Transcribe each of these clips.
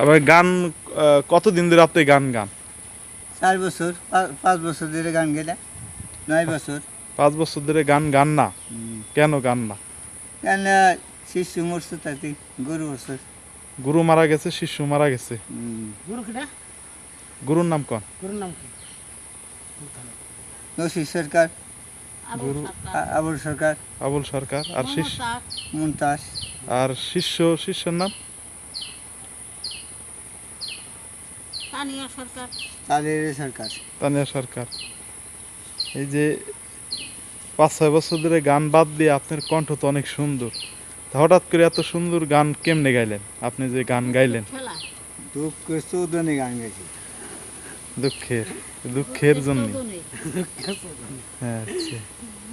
আবার গান কতদিন ধরে আপনি গান গান? চার বছর পাঁচ বছর ধরে গান গেলে নয় বছর। পাঁচ বছর ধরে গান গান না? কেন গান না? কেন শিশু মরছে তাতে গরু বছর গুরু মারা গেছে শিশু মারা গেছে। গুরু কিটা? গুরুর নাম কন? গুরুর নাম কি? নসির সরকার। গুরু আবুল সরকার। আবুল সরকার। আর শিষ্য মুমতাজ। আর শিষ্য শিষ্যের নাম? তানিয়া সরকার। তাদের সরকার। তানিয়া সরকার। এই যে পাঁচ ছয় বছর ধরে গান বাদ দিয়ে আপনার কণ্ঠ তো অনেক সুন্দর। হঠাৎ করে এত সুন্দর গান কেমনে গাইলেন? আপনি যে গান গাইলেন। দুঃখ গান দুঃখের দুঃখের জন্য। হ্যাঁ আচ্ছা।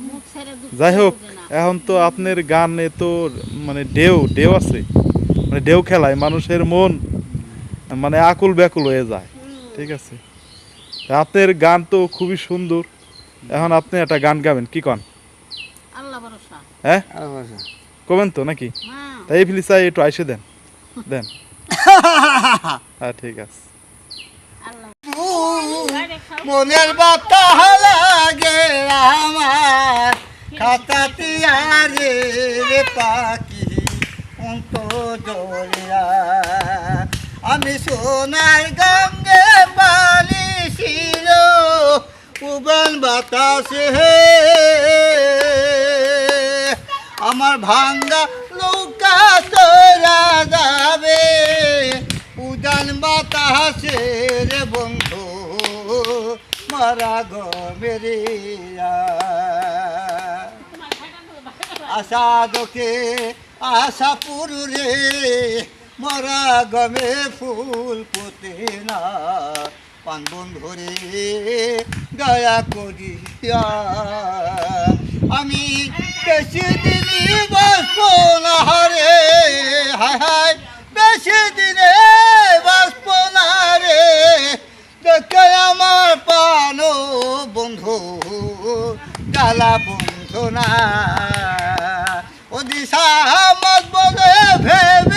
মুখ ছেড়ে দুঃখ যাই হোক এখন তো আপনার গানে তো মানে ঢেউ ঢেউ আছে। মানে ঢেউ খেলায় মানুষের মন মানে আকুল ব্যাকুল হয়ে যায়। ঠিক আছে? আপনার গান তো খুবই সুন্দর। এখন আপনি একটা গান গাবেন কি কন? হ্যাঁ? কবেন তো নাকি? হ্যাঁ। তাই ফিলিসাই একটু আইসে দেন। দেন। হ্যাঁ ঠিক আছে। মনের বাতা লাগে আমার খাতাতে আরে রে পাখি অন্ত জলিয়া আমি সোনার গঙ্গে পালিছিল উবান বাতাসে। আমার ভাঙ্গা নৌকা তোরা যাবে উদান বাতাসে রে বন্ধু, মারা গো আশা দোকে আশা পুরুরে মরা গমে ফুল পোতে না। পান বন্ধুরে, দয়া করিয়া। আমি বেশি দিনই বাঁচব না রে। হায় হায়, বেশি দিনে বাঁচব না রে। দেখে আমার পানো বন্ধু, জ্বালা বন্ধু না। ও দিশা মত ভেবে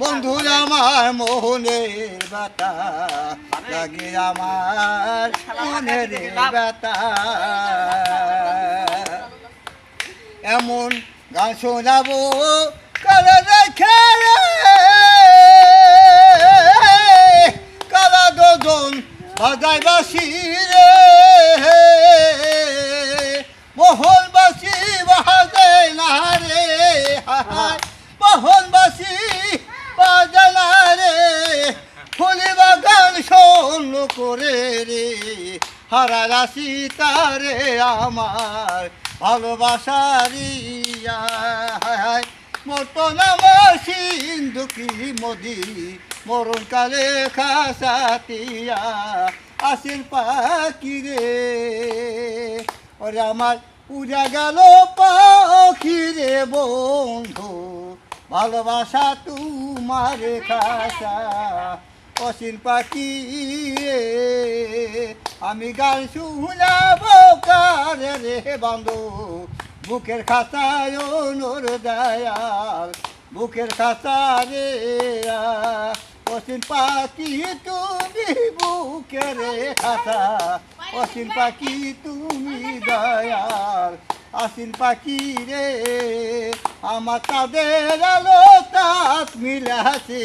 বন্ধু, আমার মোহনের বাতা লাগে আমার মনের বাতা এমন গান শোনাবো, কালা রেখে কালা বাজাই বাসি হারা রাশি তারে আমার ভালোবাসারিয়া মতো নাম সিন্ধুকি মোদি মরণ কালে খাসাতিয়া আসির পাখি রে। ওরে আমার উড়া গেল পাখি রে বন্ধু, ভালোবাসা তোমার খাসা। অসীন পাখি রে। আমি গান শুনাবো কারে রে বান্ধব বুকের খাতায় নোর দয়াল, বুকের খাতা রে অসীন পাখি তুমি বুকের খাতা অসীন পাখি তুমি দয়াল। আসিন পাখি রে, আমার তাদের আলো তাত মিলাছে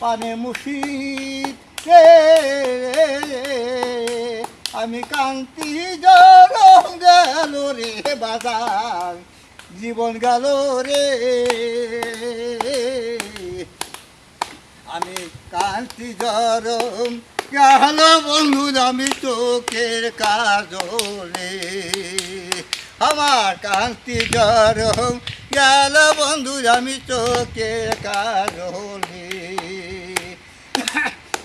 পানে মুশিদ রে আমি কান্তি জরম গেল রে বাজার, জীবন গেল রে। আমি কান্তি জরম গেল বন্ধু, আমি চোখের কাজলে। আমার কান্তি জরম গেল বন্ধু, আমি চোখে কারণে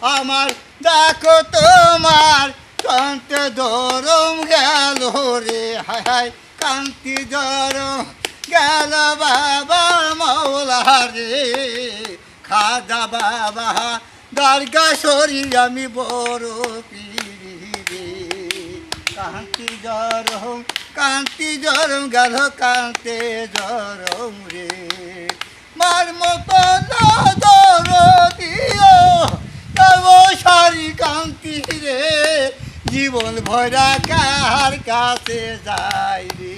আমার, দেখো তোমার, কান্ত দরম গেল রে, হায় হায়, কান্তি দরম গেল বাবা মৌলা রে। খাজা বাবা, দরগা সরি আমি বড় পিড়ি রে কান্তি জরম কান্তি জরম গেল, কান্তে জরম রে। মার মতো দিও তব সারি কান্তি রে, জীবন ভরা কার কাছে যাই রে?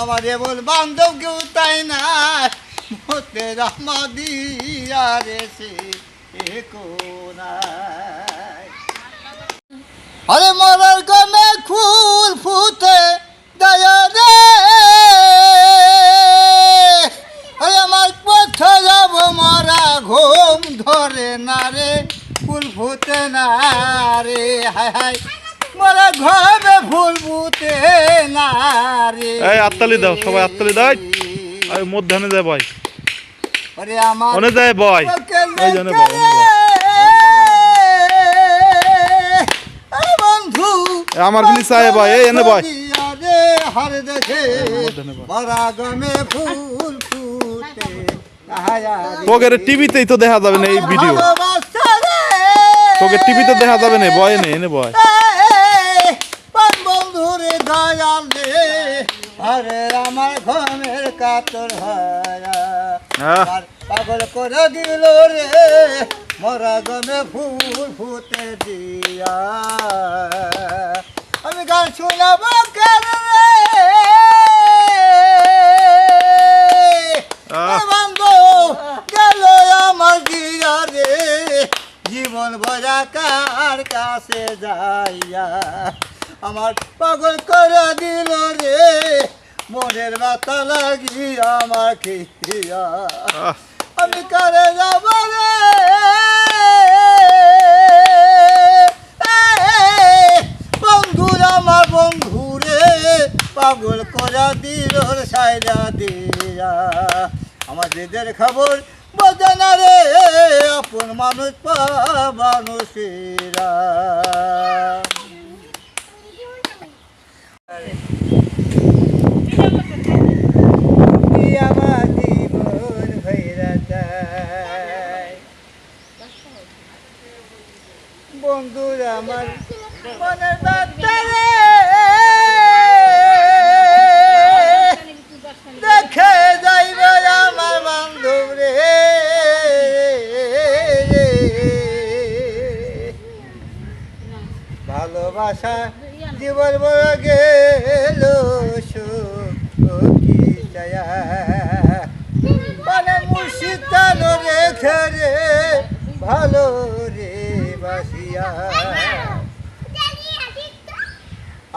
আমার এমন বান্ধব কেউ তাই না, মতে রামাদিয়া রে সে কোনায় আরে মরার গমে ফুল ফুটে, দয়া রে। ঘুম ধরে না রে ফুল ফুটে না রে হায় হায় মরা ঘরে ফুল ফুটে না রে এই আত্তালি দাও, সবাই আত্তালি দাও। ওই মধ্যাহ্নে যায় বয় আরে আমার ওনে যায় বয় ওই জন্য। বন্ধু এ আমার গুলি চায় এই এনে। রে হর দেখে বয়। পরাগমে ফুল। তোকে টিভিতেই তো দেখা যাবে না এই ভিডিও। তোকে টিভিতে দেখা যাবে না বয় নে এনে বয় বন্ধুরে দয়াল আরে আমার ঘমের কাতর হায়া আহ। আমার পাগল করে দিল রে মরা গমে ফুল ফুটে দিয়া আমি গান শুনাব কেন রে জীবন ভরা কার কাছে যাইয়া? আমার পাগল করে দিল রে মনের ব্যথা লাগি আমাকে আমি করে যাব রে? বন্ধুর আমার বন্ধুরে পাগল করা দিল সাইরা দিয়া। আমার দিদের খবর বোঝে না রে আপন মানুষ পা মানুষেরা। ভালোবাসা জীবন বড় গেল মানে মুর্শিদ রেখে রে, ভালো রে বাসিয়া।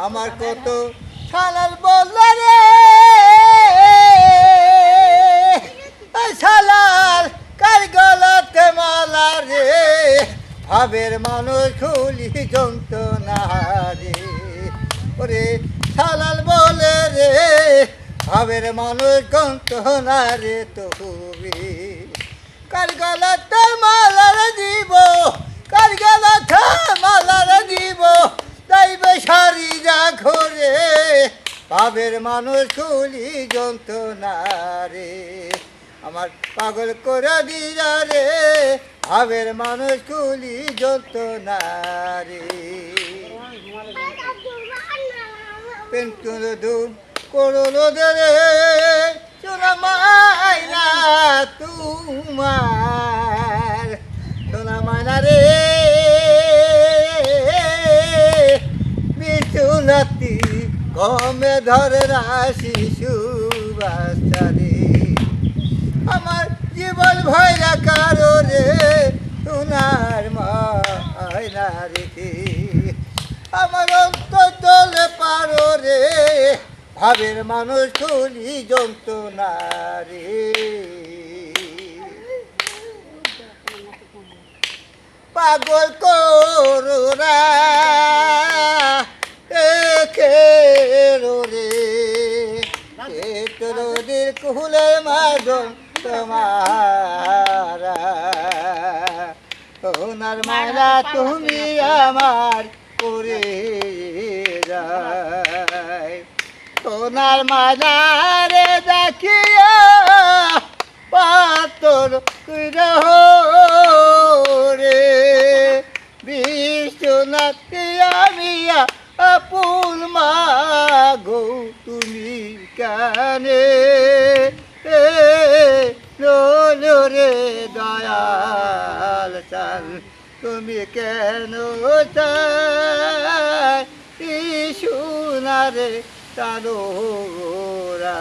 আমার কত ছালাল বললে রে ভাবের মানুষ খুলি যন্ত্রণা রে ওরে ছালাল বলে রে, ভাবের মানুষ যন্ত্রণা রে তো খুবই কার গলাতে মালার দিব, কার গলাতে মালার দিব যাইবে সারি যা ঘরে। পাবের মানুষ খুলি যন্ত্রণা রে আমার পাগল করে দিয়া রে ভাবের মানুষ খুলি যন্ত্রণা রে পেন্টুল মাইনা রে কমে ধরে রাশি সুবাসারে আমার জীবন ভয়রা কারও রে তুনার মায়না রেখে আমার অন্তর দলে পারো রে ভাবের মানুষ তুলি যন্ত্রণা রে পাগল করোরা রে চিত্রদের কুলের মাজন তোমার সোনার মালা তুমি আমার করে সোনার মালারে দেখিয়া পাতর রে বিশ্বনাথ আপুল মাগো তুমি কানে? দয়াল চাল তুমি কেন চাই সোনারে তালোরা